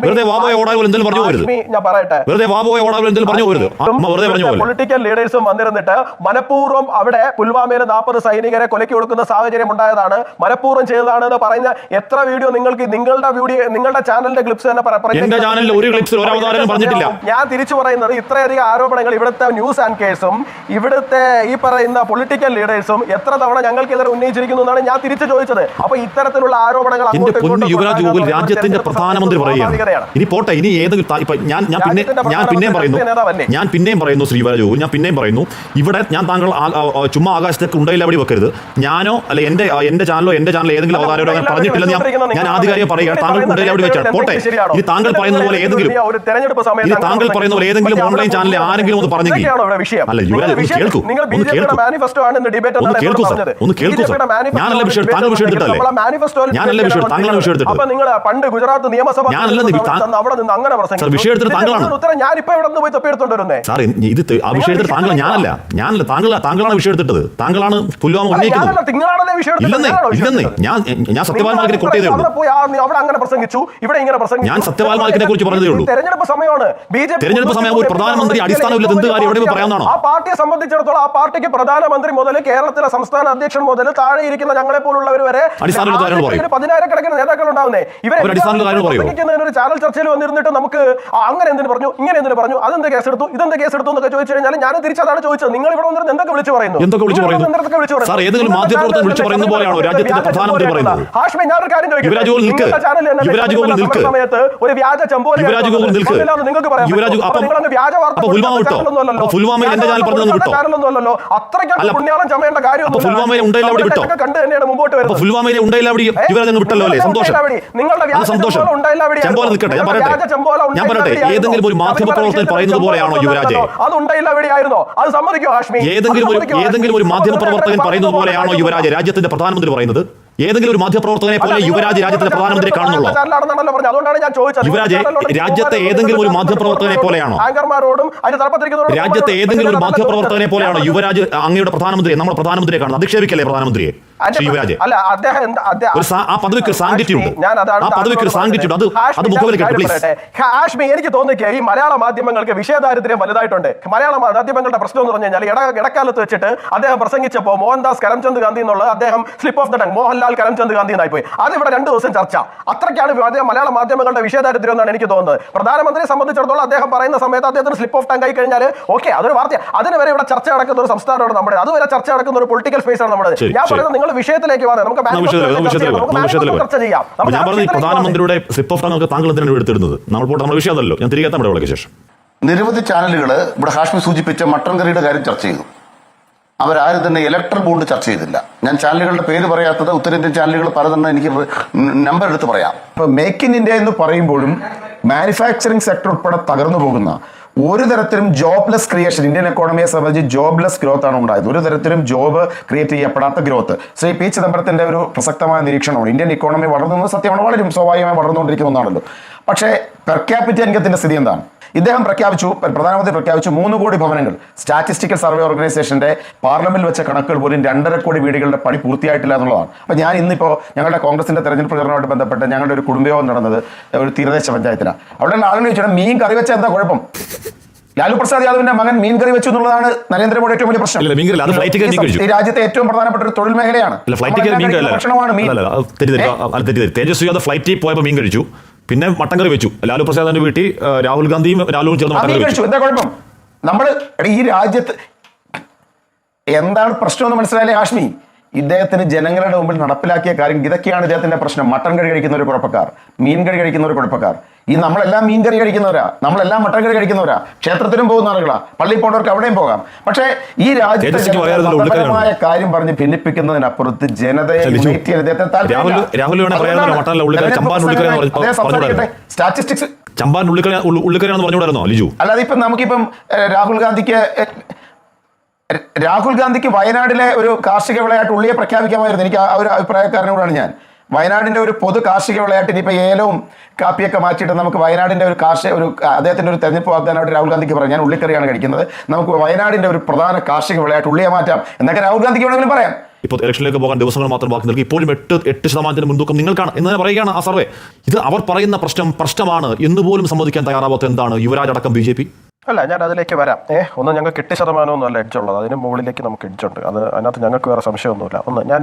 Speaker 1: വെറുതെ വാബോയെ ഓടാകുൽ എന്തെങ്കിലും പറഞ്ഞു പോരുത്.
Speaker 2: ഹാഷ്മി, ഞാൻ പറയട്ടെ.
Speaker 1: വെറുതെ വാബോയെ ഓടാകുൽ എന്തെങ്കിലും പറഞ്ഞു പോരുത്. അമ്മ വെറുതെ പറഞ്ഞു പോലെ
Speaker 2: പൊളിറ്റിക്കൽ ലീഡേഴ്സും വന്നിരുന്നിട്ട് മനഃപൂർവം അവിടെ പുൽവാമയിലെ നാൽപ്പത് സൈനികരെ കൊലക്കി കൊടുക്കുന്ന സാഹചര്യം ഉണ്ടായതാണ്. മനഃപൂർവം ചെയ്തതാണ് എന്ന് പറയുന്ന എത്ര വീഡിയോ നിങ്ങൾക്ക് നിങ്ങളുടെ വീഡിയോ നിങ്ങളുടെ ചാനലിന്റെ ക്ലിപ്സ് തന്നെ
Speaker 1: പറഞ്ഞിട്ടില്ല.
Speaker 2: ഞാൻ തിരിച്ചു പറയുന്നത് ഇത്രയധികം ആരോപണങ്ങൾ ഇവിടുത്തെ ന്യൂസ് ആങ്കേഴ്സും ഇവിടുത്തെ ഈ പറയുന്ന പൊളിറ്റിക്കൽ ലീഡേഴ്സും എത്ര തവണ ഞങ്ങൾക്ക് ഞങ്ങൾക്കെതിരെ ഉന്നയിച്ചിരിക്കുന്നു എന്നാണ് ഞാൻ തിരിച്ചു ചോദിച്ചത്. അപ്പൊ ഇത്തരത്തിലുള്ള ആരോപണങ്ങൾ
Speaker 1: യുവരാജ് ഗോകുൽ രാജ്യത്തിന്റെ പ്രധാനമന്ത്രി പറയുകയാണ്. ഇനി പോട്ടെ ഇനി ഏതെങ്കിലും ഞാൻ ഞാൻ പിന്നെ ഞാൻ പിന്നെയും പറയുന്നു. ഞാൻ പിന്നെയും പറയുന്നു ശ്രീ യുവരാജ് ഗോകുൽ. ഞാൻ പിന്നെയും പറയുന്നു. ഇവിടെ ഞാൻ താങ്കൾ ചുമ്മാ ആകാശത്തേക്ക് ഉണ്ടയില്ല അവിടെ വെക്കരുത് ഞാനോ അല്ലെ എന്റെ എന്റെ ചാനലോ എന്റെ ചാനൽ ഏതെങ്കിലും അവതാരോ അങ്ങനെ പറഞ്ഞിട്ടില്ലെന്ന് ഞാൻ ഞാൻ ആധികാരിക പറയുകയാണ്. താങ്കൾ ഉണ്ടയില്ല അവിടെ വെച്ചാൽ പോട്ടെ. ഇനി താങ്കൾ പറയുന്നത് പോലെ ഏതെങ്കിലും ഇനി താങ്കൾ പറയുന്ന പോലെ ഏതെങ്കിലും ഓൺലൈൻ ചാനലിൽ ആരെങ്കിലും ഒന്ന് പറഞ്ഞെങ്കിൽ? അല്ല യുവരാജ് ഒന്ന് കേൾക്കൂ. ഒന്ന് കേൾക്കൂ. ഒന്ന് കേൾക്കൂ സാർ. ഒന്ന് കേൾക്കൂ സാർ. ഞാനല്ല വിഷയം താങ്കൾ വിഷയം എടുത്തിട്ടല്ലേ. ഞാനല്ല വിഷയം താങ്കളാണ് വിഷയം
Speaker 2: നിങ്ങൾ പണ്ട് ഗുജറാത്ത് നിയമസഭ.
Speaker 1: സാർ, വിഷയം
Speaker 2: എടുത്തിട്ട്
Speaker 1: താങ്കളാണ്. സാർ ഇത് ആ വിഷയം എടുത്തിട്ട് താങ്കൾ ഞാനല്ല ഞാനല്ല താങ്കൾ താങ്കളാണ് വിഷയം എടുത്തിട്ടത്. താങ്കളാണ് പുൽവാമ ഉന്നയിക്കുന്നത്
Speaker 2: നിങ്ങളാണല്ലേ വിഷയം എടുത്തത്?
Speaker 1: ഇല്ലെന്നേ ഇല്ലെന്നേ ഞാൻ ഞാൻ സത്യപാൽ
Speaker 2: നിങ്ങൾ
Speaker 1: കൊട്ടേതേ ഉള്ളൂ
Speaker 2: അവിടെ അങ്ങനെ പ്രസംഗിച്ചു ഇവിടെ ഇങ്ങനെ പ്രസംഗിച്ചു
Speaker 1: ഞാൻ കുറിച്ച് പറഞ്ഞതേ ഉള്ളൂ.
Speaker 2: തെരഞ്ഞെടുപ്പ് സമയമാണ് ബി ജെ
Speaker 1: തെരഞ്ഞെടുപ്പ് സമയം ഒരു പ്രധാനമന്ത്രി അടിസ്ഥാനമില്ലാത്ത എന്ത് കാര്യം എവിടെ പറയാവുന്നതാണോ?
Speaker 2: ആ പാർട്ടിയെ സംബന്ധിച്ചിടത്തോളം ആ പാർട്ടിക്ക് പ്രധാനമന്ത്രി മുതൽ കേരളത്തിലെ സംസ്ഥാന അധ്യക്ഷൻ മുതൽ താഴെ ഇരിക്കുന്ന ഞങ്ങളെ പോലുള്ളവർ വരെ പതിനായിരക്കണക്കിന് നേതാക്കൾ ഉണ്ടാവുന്നേ ഇവരെ. ഒരു ചാനൽ ചർച്ചയിൽ വന്നിരുന്നിട്ട് നമുക്ക് അങ്ങനെ എന്തിനു പറഞ്ഞു ഇങ്ങനെ എന്തിനു പറഞ്ഞു അതെന്ത് കേസ് എടുത്തു ഇതെന്ത് കേസ് എടുത്തു എന്നൊക്കെ ചോദിച്ചു കഴിഞ്ഞാൽ ഞാൻ തിരിച്ചതാണ് ചോദിച്ചത് നിങ്ങൾ ഇവിടെ വന്നിരുന്നത് എന്തൊക്കെ വിളിച്ചു പറയുന്നു
Speaker 1: എന്തൊക്കെ വിളിച്ചു പറയുന്നു?
Speaker 2: എന്തൊക്കെ വിളിച്ചു പറയുന്നു?
Speaker 1: മാധ്യമപ്രവർത്തകൻ
Speaker 2: ചാനലിൽ
Speaker 1: വിളിച്ചു പറയുന്ന പോലെയാണോ? രാജ്യത്തിന്റെ പ്രധാനമന്ത്രി പറയുന്നത്? യുവരാജ് ഗോകുൽ നിൽക്ക്. യുവരാജ് ഗോകുൽ നിൽക്ക്. യുവരാജ് ഗോകുൽ നിൽക്ക്. യുവരാജ് അപ്പം-
Speaker 2: വ്യാജ
Speaker 1: പുൽവാമ വിട്ടോ? അപ്പോൾ പുൽവാമയിൽ എന്റെ ചാനൽ പറഞ്ഞതൊന്ന് വിട്ടോ?
Speaker 2: ചമയേണ്ട
Speaker 1: പുൽവാമയിൽ ഉണ്ടയില്ല അവിടെ വിട്ടോ? അപ്പൊ പുൽവാമയിലെ ഉണ്ടയില്ല അവിടെ യുവരാജ് അങ്ങ് വിട്ടല്ലോ അല്ലേ? സന്തോഷം. സന്തോഷം.
Speaker 2: ചെമ്പോല
Speaker 1: നിൽക്കട്ടെ ഞാൻ പറയട്ടെ. ഞാൻ പറയട്ടെ. ഏതെങ്കിലും ഒരു മാധ്യമ പ്രവർത്തകൻ പറയുന്നത് പോലെയാണോ യുവരാജെ? ഏതെങ്കിലും ഒരു ഏതെങ്കിലും ഒരു? മാധ്യമ പ്രവർത്തകൻ പറയുന്നത് പോലെയാണോ യുവരാജ് രാജ്യത്തിന്റെ പ്രധാനമന്ത്രി പറയുന്നത് ഏതെങ്കിലും ഒരു മാധ്യമപ്രവർത്തകനെ പോലെ യുവരാജ് രാജ്യത്തിന്റെ പ്രധാനമന്ത്രി കാണുന്നുള്ളൂ? യുവരാജ് രാജ്യത്തെ ഏതെങ്കിലും ഒരു മാധ്യമപ്രവർത്തകനെ പോലെയാണോ? രാജ്യത്തെ ഏതെങ്കിലും ഒരു മാധ്യമപ്രവർത്തകനെ പോലെയാണോ യുവരാജ് അങ്ങയുടെ പ്രധാനമന്ത്രിയെ നമ്മുടെ പ്രധാനമന്ത്രിയെ കാണുന്നത്? അധിക്ഷേപിക്കല്ലേ പ്രധാനമന്ത്രിയെ? ആ പദവിക്ക് ആ പദവിക്ക്. അത് അത് മുഖവിലേക്ക്
Speaker 2: പ്ലീസ്. ഹാഷ്മി എനിക്ക് തോന്നിക്കുക ഈ മലയാള മാധ്യമങ്ങൾക്ക് വിഷയദാരിദ്ര്യം വലുതായിട്ടുണ്ട്. മലയാള മാധ്യമങ്ങളുടെ പ്രശ്നം എന്ന് പറഞ്ഞു കഴിഞ്ഞാൽ ഇട ഇടക്കാലത്ത് വെച്ചിട്ട് അദ്ദേഹം പ്രസംഗിച്ചപ്പോൾ മോഹൻദാസ് കരംചന്ദ് ഗാന്ധി എന്നുള്ള അദ്ദേഹം slip of the tongue Mohanlal Karamchand Gandhi എന്നായി പോയി അത് ഇവിടെ രണ്ട് ദിവസം ചർച്ച. അത്രയ്ക്കാണ് മലയാള മാധ്യമങ്ങളുടെ വിഷയദാരിദ്ര്യം എന്നാണ് എനിക്ക് തോന്നുന്നത്. പ്രധാനമന്ത്രിയെ സംബന്ധിച്ചിടത്തോളം അദ്ദേഹം പറയുന്ന സമയത്ത് അദ്ദേഹത്തിന് സ്ലിപ്പ് ഓഫ് ടങ് ആയി കഴിഞ്ഞാൽ ഓക്കെ അതൊരു വാർത്ത. അതിന് വരെ ഇവിടെ ചർച്ച നടക്കുന്ന ഒരു സംസ്ഥാനമാണ് നമ്മുടെ അതുവരെ ചർച്ച നടക്കുന്ന ഒരു പൊളിറ്റിക്കൽ സ്പേസ് ആണ് നമ്മുടെ ഞാൻ പറയുന്നത് നിങ്ങൾ വിഷയത്തിലേക്ക് നമുക്ക് ചർച്ച ചെയ്യാം.
Speaker 1: ഞാൻ പറഞ്ഞ. പ്രധാനമന്ത്രിയുടെ സിപ്പ് ഓഫ് താങ്കൾ എന്തിനാണ് എടുത്തിരുന്നത് നമ്മൾ പോട്ടെ നമ്മൾ വിഷയമല്ലോ ഞാൻ തിരികെ ശേഷം
Speaker 3: നിരവധി ചാനലുകൾ ഇവിടെ ഹാഷ്മി സൂചിപ്പിച്ച മട്ടൺ കറിയുടെ കാര്യം ചർച്ച ചെയ്തു. അവരാരും തന്നെ ഇലക്ട്രൽ ബോണ്ട് ചർച്ച ചെയ്തില്ല. ഞാൻ ചാനലുകളുടെ പേര് പറയാത്തത് ഉത്തരേന്ത്യൻ ചാനലുകൾ പലതെണ്ണം എനിക്ക് നമ്പർ എടുത്ത് പറയാം.
Speaker 4: മേക്ക് ഇൻ ഇന്ത്യ എന്ന് പറയുമ്പോഴും മാനുഫാക്ചറിംഗ് സെക്ടർ ഉൾപ്പെടെ തകർന്നു പോകുന്ന ഒരു തരത്തിലും ജോബ്ലെസ് ക്രിയേഷൻ ഇന്ത്യൻ എക്കോണമിയെ സംബന്ധിച്ച് ജോബ്ലെസ് ഗ്രോത്ത് ആണ് ഉണ്ടായത്. ഒരു തരത്തിലും ജോബ് ക്രിയേറ്റ് ചെയ്യപ്പെടാത്ത ഗ്രോത്ത് ശ്രീ പി ചിദംബരത്തിന്റെ ഒരു പ്രസക്തമായ നിരീക്ഷണമാണ്. ഇന്ത്യൻ ഇക്കോണമി വളർന്നു സത്യമാണ് വളരും സ്വാഭാവികമായി വളർന്നുകൊണ്ടിരിക്കുന്ന ഒന്നാണല്ലോ. പക്ഷേ പെർ ക്യാപിറ്റ ഇൻകത്തിന്റെ സ്ഥിതി എന്താണ്? ഇദ്ദേഹം പ്രഖ്യാപിച്ചു പ്രധാനമന്ത്രി പ്രഖ്യാപിച്ചു മൂന്ന് കോടി ഭവനങ്ങൾ. സ്റ്റാറ്റിസ്റ്റിക്കൽ സർവേ ഓർഗനൈസേഷന്റെ പാർലമെന്റിൽ വെച്ച കണക്കുകൾ പോലും രണ്ടര കോടി വീടുകളുടെ പണി പൂർത്തിയായിട്ടില്ല എന്നുള്ളതാണ്. അപ്പൊ ഞാൻ ഇന്നിപ്പോ ഞങ്ങളുടെ കോൺഗ്രസിന്റെ തെരഞ്ഞെടുപ്പ് പ്രചരണവുമായിട്ട് ബന്ധപ്പെട്ട് ഞങ്ങളുടെ ഒരു കുടുംബയോഗം നടന്നത് ഒരു തീരദേശ പഞ്ചായത്തിലാണ് അവിടെ ആളുകൾ ചോദിച്ചാൽ മീൻ കറി വെച്ച എന്താ കുഴപ്പം? ലാലു പ്രസാദ് യാദവിന്റെ മകൻ മീൻ കറി വെച്ചു എന്നുള്ളതാണ് നരേന്ദ്രമോദി ഏറ്റവും വലിയ പ്രശ്നം. ഈ രാജ്യത്തെ ഏറ്റവും പ്രധാനപ്പെട്ട ഒരു തൊഴിൽ മേഖലയാണ്. ഭക്ഷണമാണ് മീൻ.
Speaker 1: തേജസ്വി യാദവ് ഫ്ലൈറ്റിൽ പോയപ്പോൾ മീൻ കഴിച്ചു. പിന്നെ മട്ടൻ കറി വെച്ചു. ലാലു പ്രസാദിന്റെ വീട്ടിൽ രാഹുൽ ഗാന്ധിയും രാഹുലും ചേർന്ന്
Speaker 4: ആ
Speaker 1: മട്ടൻ കറി വെച്ചു.
Speaker 4: എന്താ കുഴപ്പം? നമ്മൾ ഈ രാജ്യത്ത് എന്താണ് പ്രശ്നം എന്ന് മനസ്സിലായാലേ ഹാഷ്മി? ഇദ്ദേഹത്തിന് ജനങ്ങളുടെ മുമ്പിൽ നടപ്പിലാക്കിയ കാര്യം ഇതൊക്കെയാണ് ഇദ്ദേഹത്തിന്റെ പ്രശ്നം. മട്ടൻ കറി കഴിക്കുന്ന ഒരു കുഴപ്പക്കാർ മീൻ കറി കഴിക്കുന്ന ഒരു കുഴപ്പക്കാർ. ഈ നമ്മളെല്ലാം മീൻ കറി കഴിക്കുന്നവരാ നമ്മളെല്ലാം മട്ടൻ കറി കഴിക്കുന്നവരാ. ക്ഷേത്രത്തിലും പോകുന്ന ആളുകളാ പള്ളിയിൽ പോകുന്നവർക്ക് അവിടെയും പോകാം. പക്ഷേ ഈ രാജ്യത്തെ. മതപരമായ കാര്യം പറഞ്ഞ് ഭിന്നിപ്പിക്കുന്നതിനപ്പുറത്ത് ജനതയെ? സ്റ്റാറ്റിസ്റ്റിക്സ്
Speaker 1: ചമ്പാൻ ഉള്ളിക്കറി ഉള്ളി- ഉള്ളിക്കറിയാണെന്ന് പറഞ്ഞുകൂടായിരുന്നോ ലിജു?
Speaker 4: അല്ലാതെ ഇപ്പം നമുക്കിപ്പം രാഹുൽ ഗാന്ധിക്ക് രാഹുൽ ഗാന്ധിക്ക് വയനാടിലെ ഒരു കാർഷിക വിളയായിട്ട് ഉള്ളിയെ പ്രഖ്യാപിക്കാമായിരുന്നു. എനിക്ക് ആ ഒരു അഭിപ്രായക്കാരനോടാണ് ഞാൻ. വയനാടിന്റെ ഒരു പൊതു കാർഷിക വിളയായിട്ട് ഇനിയിപ്പോൾ ഏലവും കാപ്പിയൊക്കെ മാറ്റിയിട്ട് നമുക്ക് വയനാടിന്റെ ഒരു കാർഷിക ഒരു അദ്ദേഹത്തിന്റെ ഒരു തെരഞ്ഞെടുപ്പ് വാഗ്ദാനമായിട്ട് രാഹുൽ ഗാന്ധിക്ക് പറയാം. ഞാൻ ഉള്ളിക്കറിയാണ് കഴിക്കുന്നത്. നമുക്ക് വയനാടിന്റെ ഒരു പ്രധാന കാർഷിക വിളയായിട്ട് ഉള്ളിയെ മാറ്റാം. എന്നൊക്കെ രാഹുൽ ഗാന്ധിക്ക് വേണമെങ്കിലും പറയാം.
Speaker 1: ഇപ്പോൾ ഇലക്ഷനിലേക്ക് പോകാൻ ദിവസങ്ങൾ മാത്രം ബാക്കി നിൽക്കും ഇപ്പോഴും എട്ട് എട്ട് ശതമാനത്തിന് മുൻതൂക്കം നിങ്ങൾക്കാണ് എന്ന് തന്നെ പറയുകയാണ് ആ സർവേ. ഇത് അവർ പറയുന്ന പ്രശ്നം പ്രശ്നമാണ്. എന്ന് പോലും സമ്മതിക്കാൻ തയ്യാറാവാത്ത എന്താണ്? യുവരാജ് അടക്കം ബി
Speaker 2: അല്ല ഞാൻ അതിലേക്ക് വരാം. ഏ ഒന്ന് ഞങ്ങൾക്ക് എട്ട് ശതമാനമൊന്നും അല്ല എഡ്ജുള്ളത് അതിന് മുകളിലേക്ക് നമുക്ക് എഡ്ജുണ്ട് അത് അതിനകത്ത് ഞങ്ങൾക്ക് വേറെ സംശയമൊന്നുമില്ല. ഒന്ന് ഞാൻ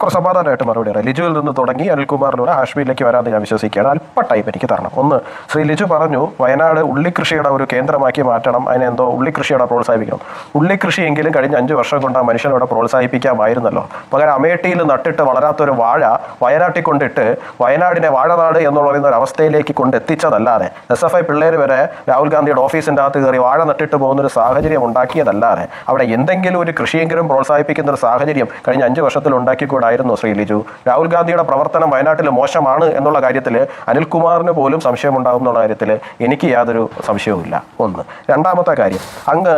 Speaker 2: കുറച്ച് സമാധാനമായിട്ട് മറുപടി പറയാം. ലിജുവിൽ നിന്ന് തുടങ്ങി അനിൽകുമാറിലൂടെ ആശ്മിയിലേക്ക് വരാമെന്ന് ഞാൻ വിശ്വസിക്കുകയാണ്. അല്പ ടൈം എനിക്ക് തരണം. ഒന്ന് ശ്രീ ലിജു പറഞ്ഞു വയനാട് ഉള്ളിക്കൃഷിയുടെ ഒരു കേന്ദ്രമാക്കി മാറ്റണം. അതിനെ എന്തോ ഉള്ളിക്കൃഷിയുടെ പ്രോത്സാഹിപ്പിക്കണം. ഉള്ളിക്കൃഷിയെങ്കിലും കഴിഞ്ഞ അഞ്ച് വർഷം കൊണ്ട് ആ മനുഷ്യനോട് പ്രോത്സാഹിപ്പിക്കാമായിരുന്നല്ലോ. പകരം അമേഠിയിൽ നട്ടിട്ട് വളരാത്തൊരു വാഴ വയനാട്ടിൽ കൊണ്ടിട്ട് വയനാടിനെ വാഴനാട് എന്ന് പറയുന്ന ഒരു അവസ്ഥയിലേക്ക് കൊണ്ടെത്തിച്ചതല്ലാതെ എസ് എഫ് ഐ പിള്ളേർ വരെ രാഹുൽ ഗാന്ധിയുടെ ഓഫീസിന്റെ അകത്ത് കയറി വാഴ നട്ടിട്ട് പോകുന്ന ഒരു സാഹചര്യം ഉണ്ടാക്കിയതല്ലാതെ അവിടെ എന്തെങ്കിലും ഒരു കൃഷിയെങ്കിലും പ്രോത്സാഹിപ്പിക്കുന്ന ഒരു സാഹചര്യം കഴിഞ്ഞ അഞ്ച് വർഷത്തിൽ ഉണ്ടാക്കിക്കൂടായിരുന്നു ശ്രീ ലിജു. രാഹുൽ ഗാന്ധിയുടെ പ്രവർത്തനം വയനാട്ടിൽ മോശമാണ് എന്നുള്ള കാര്യത്തിൽ അനിൽകുമാറിന് പോലും സംശയമുണ്ടാകും എന്നുള്ള കാര്യത്തിൽ എനിക്ക് യാതൊരു സംശയവുമില്ല. ഒന്ന്. രണ്ടാമത്തെ കാര്യം. അങ്ങ്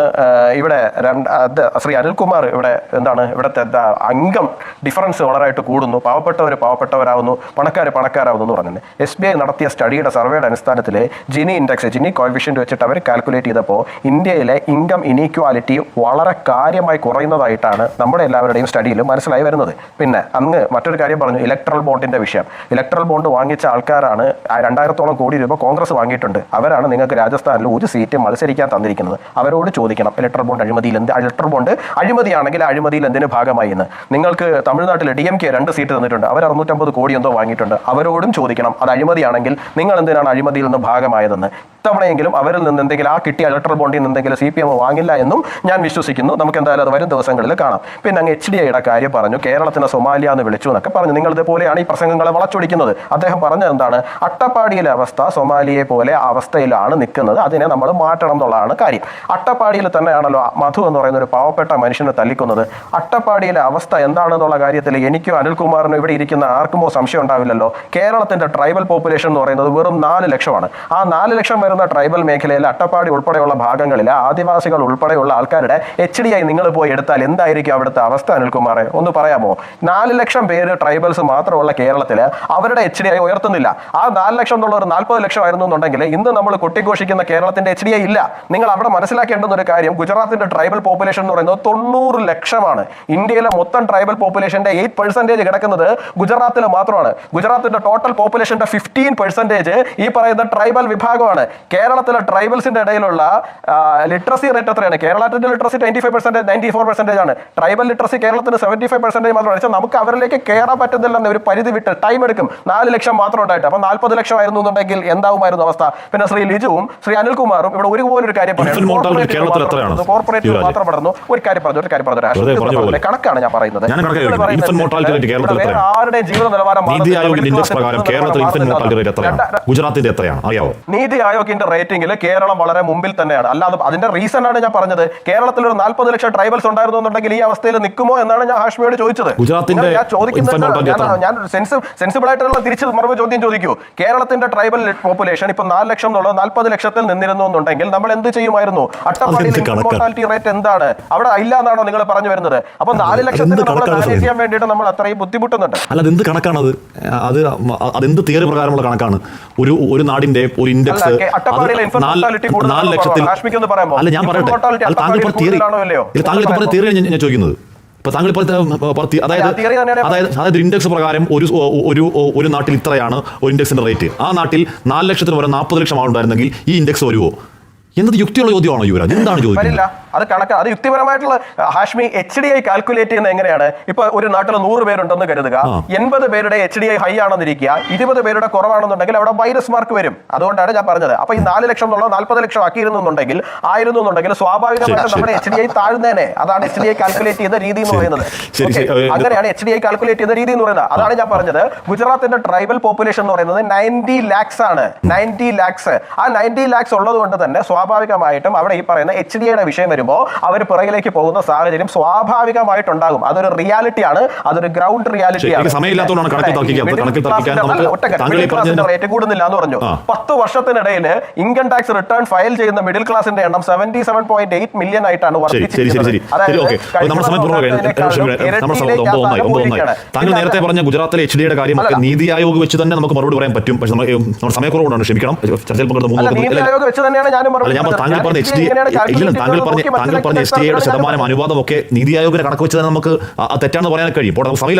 Speaker 2: ഇവിടെ രണ്ട് ശ്രീ അനിൽകുമാർ ഇവിടെ എന്താണ് ഇവിടുത്തെ അംഗം ഡിഫറൻസ് വളരെയായിട്ട് കൂടുന്നു. പാവപ്പെട്ടവർ പാവപ്പെട്ടവരാകുന്നു പണക്കാർ പണക്കാരാകുന്നു എന്ന് പറഞ്ഞത് എസ് ബി ഐ നടത്തിയ സ്റ്റഡിയുടെ സർവേയുടെ അടിസ്ഥാനത്തിൽ ജിനി ഇൻഡെക്സ് ജിനി കോയിഫിഷ്യന്റ് വെച്ചിട്ട് അവർ കാൽക്കുലേറ്റ് ചെയ്തപ്പോൾ ഇന്ത്യയിലെ ഇൻകം ഇനീക്വാലിറ്റി വളരെ കാര്യമായി കുറയുന്നതായിട്ടാണ് നമ്മുടെ എല്ലാവരുടെയും സ്റ്റഡിയിൽ മനസ്സിലായി വരുന്നത്. പിന്നെ അങ്ങ് മറ്റൊരു കാര്യം പറഞ്ഞു ഇലക്ട്രൽ ബോണ്ടിന്റെ വിഷയം. ഇലക്ട്രൽ ബോണ്ട് വാങ്ങിച്ച ആൾക്കാരാണ് രണ്ടായിരത്തോളം കോടി രൂപ കോൺഗ്രസ് വാങ്ങിയിട്ടുണ്ട്. അവരാണ് നിങ്ങൾക്ക് രാജസ്ഥാനിൽ ഒരു സീറ്റ് മത്സരിക്കാൻ തന്നിരിക്കുന്നത്. അവരോട് ചോദിക്കണം ഇലക്ട്രൽ ബോണ്ട് അഴിമതിയിൽ എന്ത് ഇലക്ട്രൽ ബോണ്ട് അഴിമതിയാണെങ്കിൽ അഴിമതിയിൽ എന്തിന് ഭാഗമായി എന്ന്. നിങ്ങൾക്ക് തമിഴ്നാട്ടിൽ ഡി എം കെ രണ്ട് സീറ്റ് തന്നിട്ടുണ്ട് അവർ അറുന്നൂറ്റമ്പത് കോടി എന്തോ വാങ്ങിയിട്ടുണ്ട്. അവരോടും ചോദിക്കണം അത് അഴിമതിയാണെങ്കിൽ നിങ്ങൾ എന്തിനാണ് അഴിമതിയിൽ നിന്ന് ഭാഗമായതെന്ന്. ഇത്തവണയെങ്കിലും അവരിൽ നിന്ന് എന്തെങ്കിലും ആ കിട്ടിയ ഇലക്ട്രൽ ബോണ്ടിൽ നിന്ന് എന്തെങ്കിലും സി പി എം വാങ്ങില്ല എന്നും ഞാൻ വിശ്വസിക്കുന്നു. നമുക്ക് എന്തായാലും അത് വരും ദിവസങ്ങളിൽ കാണാം. പിന്നെ അങ്ങ് എച്ച് ഡി ഐയുടെ കാര്യം പറഞ്ഞു. കേരളത്തിനെ സൊമാലിയ എന്ന് വിളിച്ചു എന്നൊക്കെ പറഞ്ഞു. നിങ്ങൾ ഇതുപോലെയാണ് ഈ പ്രസംഗങ്ങളെ വളച്ചൊടിക്കുന്നത്. അദ്ദേഹം പറഞ്ഞത് എന്താണ്? അട്ടപ്പാടിയിലെ അവസ്ഥ സൊമാലിയെ പോലെ അവസ്ഥയിലാണ് നിൽക്കുന്നത്. അതിനെ നമ്മൾ മാറ്റണം എന്നുള്ളതാണ് കാര്യം. അട്ടപ്പാടിയിൽ തന്നെയാണല്ലോ മധു എന്ന് പറയുന്ന ഒരു പാവപ്പെട്ട മനുഷ്യനെ തല്ലിക്കുന്നത്. അട്ടപ്പാടിയിലെ അവസ്ഥ എന്താണെന്നുള്ള കാര്യത്തിൽ എനിക്കോ അനിൽകുമാറിനോ ഇവിടെ ഇരിക്കുന്ന ആർക്കുമോ സംശയം ഉണ്ടാവില്ലല്ലോ. കേരളത്തിന്റെ ട്രൈബൽ പോപ്പുലേഷൻ എന്ന് പറയുന്നത് വെറും നാല് ലക്ഷമാണ്. ആ നാല് ലക്ഷം വരുന്ന ട്രൈബൽ മേഖലയിൽ അട്ടപ്പാടി ഉൾപ്പെടെയുള്ള ഭാഗങ്ങളിൽ ആദിവാസികൾ ഉൾപ്പെടെയുള്ള ആൾക്കാരുടെ എച്ച് ഡി ഐ നിങ്ങൾ പോയി എടുത്താൽ എന്തായിരിക്കും അവിടുത്തെ അവസ്ഥ അനിൽകുമാറെ? ഒന്ന് പറയാമോ? നാല് ലക്ഷം പേര് ട്രൈബൽസ് മാത്രമുള്ള കേരളത്തിൽ അവരുടെ എച്ച് ഡി ഐ ഉയർത്തുന്നില്ല. ആ നാല് ലക്ഷം എന്നുള്ള ഒരു നാൽപ്പത് ലക്ഷം ആയിരുന്നു എന്നുണ്ടെങ്കിൽ ഇന്ന് നമ്മൾ കൊട്ടിഘോഷിക്കുന്ന കേരളത്തിന്റെ എച്ച് ഡി ഐ ഇല്ല. നിങ്ങൾ അവിടെ മനസ്സിലാക്കേണ്ടുന്ന ഒരു കാര്യം ഗുജറാത്തിന്റെ ട്രൈബൽ പോപ്പുലേഷൻ എന്ന് പറയുന്നത് തൊണ്ണൂറ് ലക്ഷമാണ്. ഇന്ത്യയിലെ മൊത്തം ട്രൈബൽ പോപ്പുലേഷന്റെ എയ്റ്റ് പെർസെന്റേജ് കിടക്കുന്നത് ഗുജറാത്തിൽ മാത്രമാണ്. ഗുജറാത്തിന്റെ ടോട്ടൽ പോപ്പുലേഷന്റെ ഫിഫ്റ്റീൻ പെർസെന്റേജ് ഈ പറയുന്ന ട്രൈബൽ വിഭാഗമാണ്. കേരളത്തിലെ ട്രൈബൽസിന്റെ ഇടയിലുള്ള ലിറ്ററസി റേറ്റ് എത്രയാണ്? കേരളത്തിന്റെ literacy twenty five percentage ninety four percentage ആണ്. ട്രൈബൽ ലിറ്ററസി കേരളത്തിന് സെവന്റി ഫൈവ് പെർസെന്റേജ് മാത്രമാണ് പക്ഷേ നമുക്ക് അവരിലേക്ക് കയറാൻ പറ്റുന്നില്ലെന്ന് ഒരു പരിധി വിട്ട് ടൈം എടുക്കും. നാല് ലക്ഷം മാത്രം ഉണ്ടായിട്ട്. അപ്പൊ നാൽപ്പത് ലക്ഷം ആയിരുന്നു എന്നുണ്ടെങ്കിൽ എന്താവുമായിരുന്നു അവസ്ഥ? പിന്നെ ശ്രീ ലിജുവും ശ്രീ അനിൽകുമാറും ഇവിടെ ഒരുപോലെ ഒരു കാര്യം
Speaker 1: പറയുന്നു?
Speaker 2: കോർപ്പറേറ്റ് മാത്രം പറഞ്ഞു ഒരു കാര്യം പറഞ്ഞു ഒരു കാര്യം പറഞ്ഞു. കണക്കാണ് ഞാൻ പറയുന്നത്. വേറെ? ആരുടെയും ജീവിത നിലവാരം.
Speaker 1: ഗുജറാത്തിന്റെ എത്രയാണ്? അറിയാവോ?
Speaker 2: നീതി ആയോഗിന്റെ റേറ്റിംഗിൽ കേരളം വളരെ മുമ്പിൽ തന്നെയാണ്. അല്ലാതെ അതിന്റെ റീസൺ ആണ് ഞാൻ പറഞ്ഞത്. കേരളത്തിൽ ഒരു നാൽപ്പത് ലക്ഷം ട്രൈബൽസ് ഉണ്ടായിരുന്നു എന്നുണ്ടെങ്കിൽ ഈ അവസ്ഥയിൽ നിൽക്കുമോ എന്നാണ് ഞാൻ ഹാഷ്മിയോട് ചോദിച്ചത്. ഞാൻ ചോദിക്കുന്നത് ഞാൻ-? ഞാൻ സെൻസിബിൾ ആയിട്ടുള്ള തിരിച്ച് മറുപടി ചോദ്യം ചോദിക്കൂ. കേരളത്തിന്റെ ട്രൈബൽ പോപ്പുലേഷൻ ഇപ്പൊ നാല് ലക്ഷം എന്നുള്ളത് നാൽപ്പത് ലക്ഷത്തിൽ നിന്നിരുന്നു എന്നുണ്ടെങ്കിൽ നമ്മൾ എന്ത് ചെയ്യുമായിരുന്നു? അട്ടപ്പാടിയിൽ മോർട്ടാലിറ്റി റേറ്റ് എന്താണ്? അവിടെ ഇല്ല എന്നാണോ നിങ്ങൾ പറഞ്ഞു വരുന്നത്? അപ്പൊ നാല് ലക്ഷത്തിൽ നമ്മൾ മാനേജ് ചെയ്യാൻ വേണ്ടിയിട്ട് നമ്മൾ അത്രയും ബുദ്ധിമുട്ടുന്നുണ്ട്.
Speaker 1: അല്ല അതെന്ത് കണക്കാണ് അത്? അതെന്ത് തിയറി പ്രകാരമുള്ള കണക്കാണ്? ഒരു ഒരു നാടിന്റെ ഒരു ഇൻഡെക്സ്
Speaker 2: അട്ടപ്പാടിയിലെ ഇൻഫോർമാലിറ്റി കൂടുതലാണോ
Speaker 1: നാല് ലക്ഷത്തിൽ? അല്ല ഞാൻ പറയട്ടെ. താങ്കൾ ഇപ്പോൾ തിയറി താങ്കൾ ഇപ്പോൾ പറഞ്ഞ ഞാൻ ചോദിക്കുന്നത്. ഇപ്പൊ താങ്കൾ ഇപ്പോൾ അതായത് അതായത് അതായത് ഇൻഡെക്സ് പ്രകാരം ഒരു ഒരു ഒരു നാട്ടിൽ ഇത്രയാണ് ഒരു ഇൻഡെക്സിന്റെ റേറ്റ് ആ നാട്ടിൽ നാല് ലക്ഷത്തിന് പകരം നാൽപ്പത് ലക്ഷം ആളുണ്ടായിരുന്നെങ്കിൽ ഈ ഇൻഡെക്സ് വരുമോ എന്നത് യുക്തിയുള്ള ചോദ്യമാണോ യുവരാജ്? എന്താണ് ചോദ്യം
Speaker 2: അത് കണക്ക്. അത് യുക്തിപരമായിട്ടുള്ള Hashmi H D I calculate ചെയ്യുന്നത് എങ്ങനെയാണ്? ഇപ്പൊ ഒരു നാട്ടിൽ നൂറ് പേരുണ്ടെന്ന് കരുതുക. എൺപത് പേരുടെ എച്ച് ഡി ഐ ഹൈ ആണെന്നിരിക്കുക. ഇരുപത് പേരുടെ കുറവാണെന്നുണ്ടെങ്കിൽ അവിടെ മൈനസ് മാർക്ക് വരും. അതുകൊണ്ടാണ് ഞാൻ പറഞ്ഞത്. അപ്പൊ ഈ നാല് ലക്ഷം എന്നുള്ള നാൽപ്പത് ലക്ഷം ആക്കിയിരുന്നുണ്ടെങ്കിൽ ആയിരുന്നു എന്നുണ്ടെങ്കിൽ സ്വാഭാവികമായിട്ട് നമ്മുടെ എച്ച് ഡി ഐ താഴ്ന്നേനെ. അതാണ് എച്ച് ഡി ഐ കാൽക്കുലേറ്റ് ചെയ്ത രീതി എന്ന് പറയുന്നത്. അങ്ങനെയാണ് എച്ച് ഡി ഐ കാൽക്കുലേറ്റ് ചെയ്ത രീതി എന്ന് പറയുന്നത്. അതാണ് ഞാൻ പറഞ്ഞത്. ഗുജറാത്തിന്റെ ട്രൈബൽ പോപ്പുലേഷൻ എന്ന് പറയുന്നത് നയന്റി ലാക്സ് ആണ്. നയന്റി ലാക്സ് ആ നയന്റി ലാക്സ് ഉള്ളത് കൊണ്ട് തന്നെ സ്വാഭാവികമായിട്ടും അവിടെ ഈ പറയുന്ന എച്ച് ഡി എയുടെ വിഷയം വരുമ്പോൾ അവർ പുറകിലേക്ക് പോകുന്ന സാഹചര്യം സ്വാഭാവികമായിട്ടുണ്ടാകും. അതൊരു റിയാലിറ്റിയാണ് അതൊരു ഗ്രൗണ്ട് റിയാലിറ്റി
Speaker 1: ആണ്. എനിക്ക് കണക്കിൽ തർക്കിക്കുക. കണക്കിൽ തർക്കിക്കാൻ നമുക്ക് താങ്കൾ
Speaker 2: റേറ്റ് കൂടുന്നില്ല എന്ന് പറഞ്ഞു. പത്ത് വർഷത്തിനിടയിൽ ഇൻകം ടാക്സ് റിട്ടേൺ ഫയൽ ചെയ്യുന്ന മിഡിൽ ക്ലാസിന്റെ എണ്ണം seventy seven point eight million ആയിട്ടാണ്
Speaker 1: താങ്കൾ നേരത്തെ പറഞ്ഞ ഗുജറാത്തിലെ എച്ച് ഡിയുടെ
Speaker 2: കാര്യം
Speaker 1: നീതി ആയോഗ് വെച്ച് തന്നെ നമുക്ക് മറുപടി പറയാൻ പറ്റും. പക്ഷേ നമ്മുടെ സമയക്കുറവുകൊണ്ടാണ് ക്ഷമിക്കണം. ചർച്ചയിൽ പങ്കെടുത്ത മൂന്ന്
Speaker 2: വെച്ച് തന്നെയാണ് ഞാനും
Speaker 1: അല്ല ഞാൻ താങ്കൾ പറഞ്ഞ എച്ച് ഡി ഇല്ല താങ്കൾ പറഞ്ഞ താങ്കൾ പറഞ്ഞ എസ് ടി ഐയുടെ ശതമാനം അനുവാദമൊക്കെ ഒക്കെ നീതി ആയോഗിന്റെ കണക്ക് വെച്ചത് നമുക്ക് തെറ്റാണെന്ന് പറയാൻ കഴിയും. ഇപ്പോൾ നമുക്ക് സമയമില്ല.